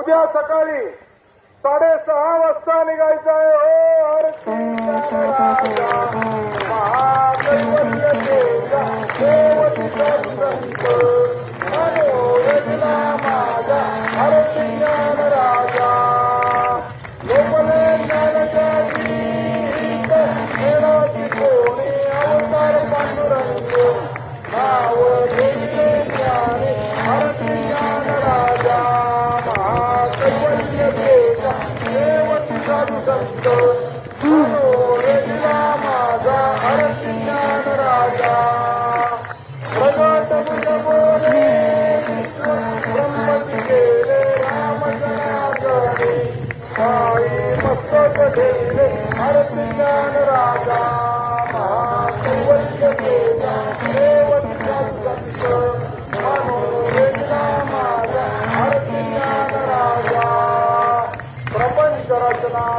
उद्या सकाळी साडेसहा वाजता निघायचं आहे. हो संत मनोरंजना माझा हरज्ञान राजा. प्रगट बोले संमती गेले रामजनागरी साई मस्तक ठेवले हरज्ञान राजा. महाकुवल्य केला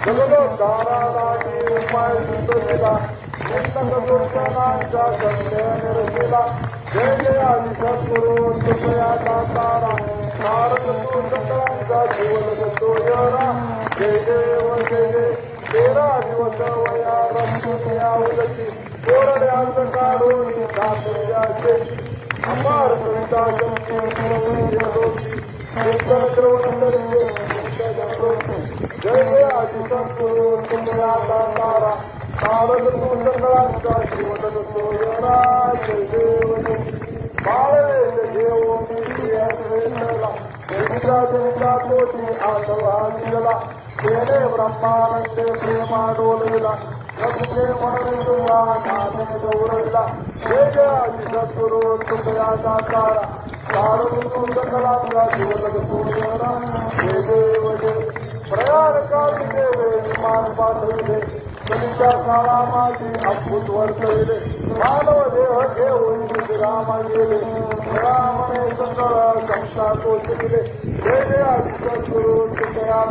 दिला जगदोद्धारासाठी उपाय सुचविला निष्ठकदुर्जनांचा संदेह निर्मिला जय जय आदि सद्गुरु कृपया दातारा भारत तू चक्रांचा जीवन सोजरा जय देव जय जय तेरा दिवस वया रक्तया उदकी कोरडे अंत काढून दातुर्या शेती अपार कविता शक्ती दोषी ಕೋಟಿ ಆಸವಾಗಲಿಲ್ಲ ಬೇರೆ ಬ್ರಹ್ಮಾನಂದೆ ಪ್ರೇಮಾಡೋಲಿಲ್ಲ ನಮಗೆ ಮನವಿಲ್ಲ ನಾನೇ ಗೌರವಿಲ್ಲ ಹೇಗಾಗಿ ಸದ್ಗುರು ತುಂಬಿಯ ಸಾಕಾರ ಕಾರು ತುಂಗಲಾಗ ಜೀವನದ ಸೂರ್ಯನ ದೇವ विमान पाठविले कलिच्या काळा माझी अद्भुत वर्तविले मानव देह घेऊन रामा गेले रामने सकळ संस्था तोषविले जय जय आदि सद्गुरु तुमया